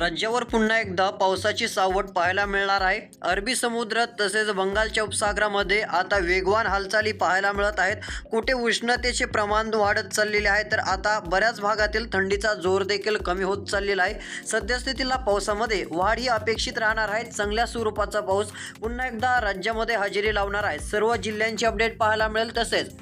राज्यावर पुन्हा एकदा पावसाची सावट पाहायला मिळणार आहे. अरबी समुद्र तसेच बंगालच्या उपसागरामध्ये आता वेगवान हालचाली पाहायला मिळत आहेत. कुठे उष्णतेचे प्रमाण वाढत चाललेले आहे तर आता बऱ्याच भागातील थंडीचा जोर देखील कमी होत चाललेला आहे. सद्यस्थितीला पावसामध्ये वाढ ही अपेक्षित राहणार आहे. चांगल्या स्वरूपाचा पाऊस पुन्हा एकदा राज्यामध्ये हजेरी लावणार आहे. सर्व जिल्ह्यांची अपडेट पाहायला मिळेल तसेच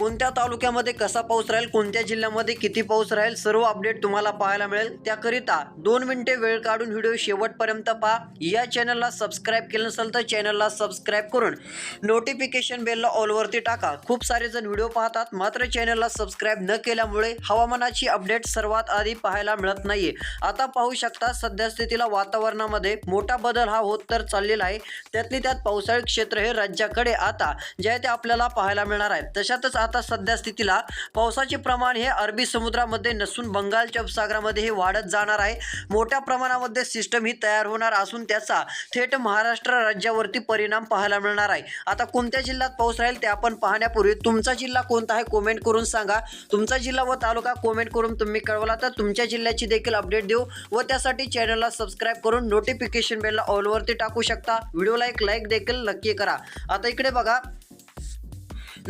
कोणत्या तालुक्यामध्ये कसा पाऊस राहील कोणत्या जिल्ह्यामध्ये किती पाऊस राहील सर्व अपडेट तुम्हाला पाहायला मिळेल. त्याकरिता दोन मिनिटे वेळ काढून व्हिडिओ शेवटपर्यंत पहा. या चॅनलला सबस्क्राईब केलं नसेल तर चॅनलला सबस्क्राईब करून नोटिफिकेशन बेलला ऑलवरती टाका. खूप सारे जण व्हिडिओ पाहतात मात्र चॅनलला सबस्क्राईब न केल्यामुळे हवामानाची अपडेट सर्वात आधी पाहायला मिळत नाहीये. आता पाहू शकता सध्यास्थितीला वातावरणामध्ये मोठा बदल हा होत तर चाललेला आहे. त्यातली त्यात पावसाळी क्षेत्र हे राज्याकडे आता जे आहे ते आपल्याला पाहायला मिळणार आहे. तशातच आता सध्या स्थितीला पावसाचे प्रमाण हे अरबी समुद्रामध्ये नसून बंगालच्या उपसागरामध्ये हे वाढत जाणार आहे. मोठ्या प्रमाणामध्ये सिस्टम ही तयार होणार असून त्याचा थेट महाराष्ट्र राज्यावरती परिणाम पाहायला मिळणार आहे. आता कोणत्या जिल्ह्यात पाऊस राहील ते आपण पाहण्यापूर्वी तुमचा जिल्हा कोणता आहे कोमेंट करून सांगा. तुमचा जिल्हा व तालुका कोमेंट करून तुम्ही कळवला. तर तुमच्या जिल्ह्याची देखील अपडेट देऊ व त्यासाठी चॅनलला सबस्क्राईब करून नोटिफिकेशन बेलला ऑलवरती टाकू शकता. व्हिडिओला एक लाईक देखील नक्की करा. आता इकडे बघा.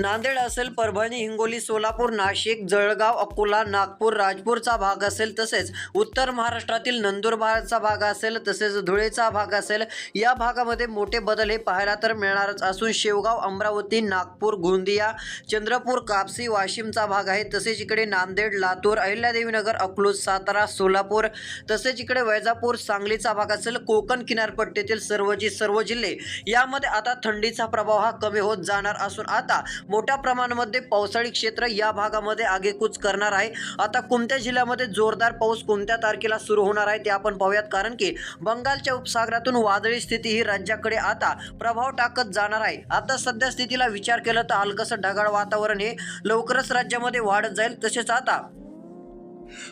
नांदेड असेल परभणी हिंगोली सोलापूर नाशिक जळगाव अकोला नागपूर राजपूरचा भाग असेल तसेच उत्तर महाराष्ट्रातील नंदुरबारचा भाग असेल तसेच धुळेचा भाग असेल या भागामध्ये मोठे बदल हे पाहायला तर मिळणारच असून शेवगाव अमरावती नागपूर गोंदिया चंद्रपूर कापसी वाशिमचा भाग आहे. तसेच इकडे नांदेड लातूर अहिल्यादेवीनगर अकलूज सातारा सोलापूर तसेच इकडे वैजापूर सांगलीचा भाग असेल कोकण किनारपट्टीतील सर्वची सर्व जिल्हे. यामध्ये आता थंडीचा प्रभाव हा कमी होत जाणार असून आता मोठ्या प्रमाणामध्ये पावसाळी क्षेत्र या भागामध्ये आगेकूच करणार आहे. आता कोणत्या जिल्ह्यामध्ये जोरदार पाऊस कोणत्या तारखेला सुरू होणार आहे ते आपण पाहूयात. कारण की बंगालच्या उपसागरातून वादळी स्थिती ही राज्याकडे आता प्रभाव टाकत जाणार आहे. आता सध्या स्थितीला विचार केला तर हलकसं ढगाळ वातावरण हे लवकरच राज्यामध्ये वाढत जाईल. तसेच आता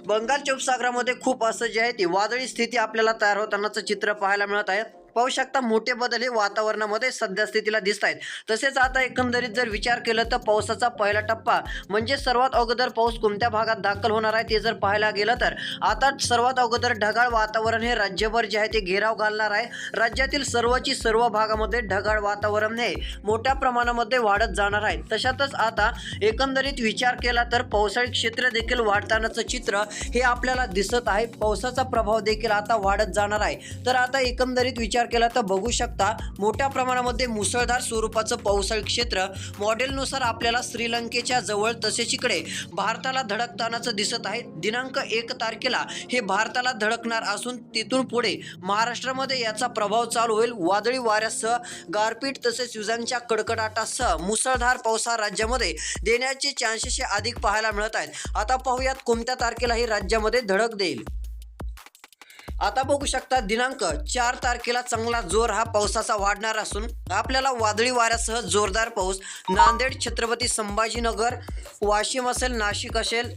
बंगालच्या उपसागरामध्ये खूप असं जे आहे ती वादळी स्थिती आपल्याला तयार होतानाचं चित्र पाहायला मिळत आहे. पाहू शकता मोठे बदल हे वातावरणामध्ये सध्या स्थितीला दिसत आहेत तसेच आता एकंदरीत जर विचार केला तर पावसाचा पहिला टप्पा म्हणजे सर्वात अगोदर पाऊस कोणत्या भागात दाखल होणार आहे ते जर पाहायला गेलं तर आता सर्वात अगोदर ढगाळ वातावरण हे राज्यभर जे आहे ते घेराव घालणार आहे. राज्यातील सर्वची सर्व भागामध्ये ढगाळ वातावरण हे मोठ्या प्रमाणामध्ये वाढत जाणार आहे. तशातच आता एकंदरीत विचार केला तर पावसाळी क्षेत्र देखील वाढतानाचं चित्र हे आपल्याला दिसत आहे. पावसाचा प्रभाव देखील आता वाढत जाणार आहे. तर आता एकंदरीत विचार केला तर बघू शकता मोठ्या प्रमाणामध्ये मुसळधार स्वरूपाचं पावसाळी क्षेत्र मॉडेलनुसार आपल्याला श्रीलंकेच्या जवळ तसेच इकडे भारताला धडकतानाचं दिसत आहे. दिनांक एक तारखेला हे भारताला धडकणार असून तिथून पुढे महाराष्ट्रामध्ये याचा प्रभाव चालू होईल. वादळी वाऱ्यासह गारपीट तसेच विजांच्या कडकडाटासह मुसळधार पावसा राज्यामध्ये देण्याचे चान्सेस हे अधिक पाहायला मिळत आहेत. आता पाहूयात कोणत्या तारखेला हे राज्यामध्ये धडक देईल. आता बघू शकता दिनांक चार तारखेला चांगला जोर हा पावसाचा वाढणार असून आपल्याला वादळी वाऱ्यासह जोरदार पाऊस नांदेड छत्रपती संभाजीनगर वाशिम असेल नाशिक असेल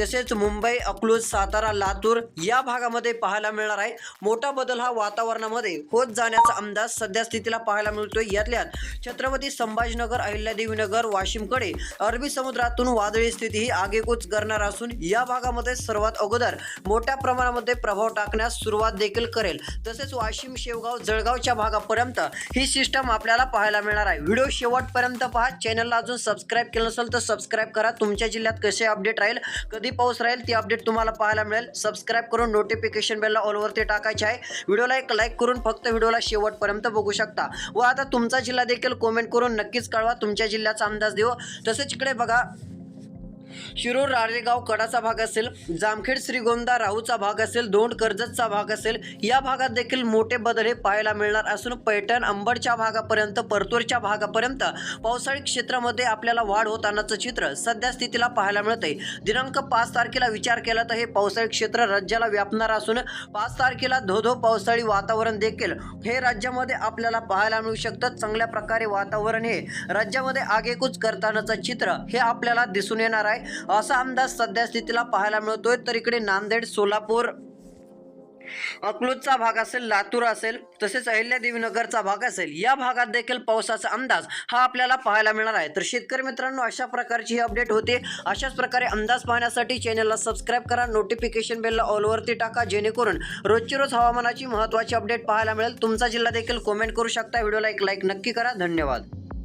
तसेच मुंबई अकलूज सातारा लातूर या भागामध्ये पाहायला मिळणार आहे. मोठा बदल हा वातावरणामध्ये होत जाण्याचा अंदाज सध्या स्थितीला पाहायला मिळतोय. यातल्यात छत्रपती संभाजीनगर अहिल्यादेवीनगर वाशिमकडे अरबी समुद्रातून वादळी स्थिती ही आगेकूच करणार असून या भागामध्ये सर्वात अगोदर मोठ्या प्रमाणामध्ये प्रभाव टाकण्यास सुरुवात देखील करेल. तसेच वाशिम शेवगाव जळगावच्या भागापर्यंत ही सिस्टम आपल्याला पाहायला मिळणार आहे. व्हिडिओ शेवटपर्यंत पहा. चॅनलला अजून सबस्क्राईब केलं नसेल तर सबस्क्राईब करा. तुमच्या जिल्ह्यात कसे अपडेट राहील? कधी पाऊस राहील ती अपडेट तुम्हाला पाहायला मिळेल. सबस्क्राईब करून नोटिफिकेशन बेलला ऑलवरती टाकायचे आहे. व्हिडिओला एक लाईक करून फक्त व्हिडिओला शेवटपर्यंत बघू शकता. व आता तुमचा जिल्हा देखील कमेंट करून नक्कीच कळवा. तुमच्या जिल्ह्याचा अंदाज देऊ तसेच इकडे बघा शिरूर राळेगाव कडाचा भाग असेल जामखेड श्रीगोंदा राहूचा भाग असेल दोंड कर्जतचा भाग असेल या भागात देखील मोठे बदल हे पाहायला मिळणार. असून पैठण अंबडच्या भागापर्यंत परतूरच्या भागापर्यंत पावसाळी क्षेत्रामध्ये आपल्याला वाढ होतानाचं चित्र सध्या स्थितीला पाहायला मिळतंय. दिनांक पाच तारखेला विचार केला तर हे पावसाळी क्षेत्र राज्याला व्यापणार असून पाच तारखेला धोधो पावसाळी वातावरण देखील हे राज्यामध्ये आपल्याला पाहायला मिळू शकतं. चांगल्या प्रकारे वातावरण हे राज्यामध्ये आगेकूच करतानाचं चित्र हे आपल्याला दिसून येणार आहे. असा अंदाज सध्या स्थितीला पाहायला मिळतोय. तर इकडे नांदेड सोलापूर अकलूजचा भाग असेल लातूर असेल तसेच अहिल्यादेवीनगरचा भाग असेल या भागात देखील पावसाचा अंदाज हा आपल्याला पाहायला मिळणार आहे. तर शेतकरी मित्रांनो अशा प्रकारची ही अपडेट होते. अशाच प्रकारे अंदाज पाहण्यासाठी चॅनलला सबस्क्राईब करा नोटिफिकेशन बेलला ऑलवरती टाका जेणेकरून रोजची रोज हवामानाची महत्त्वाची अपडेट पाहायला मिळेल. तुमचा जिल्हा देखील कमेंट करू शकता. व्हिडिओला एक लाईक नक्की करा. धन्यवाद.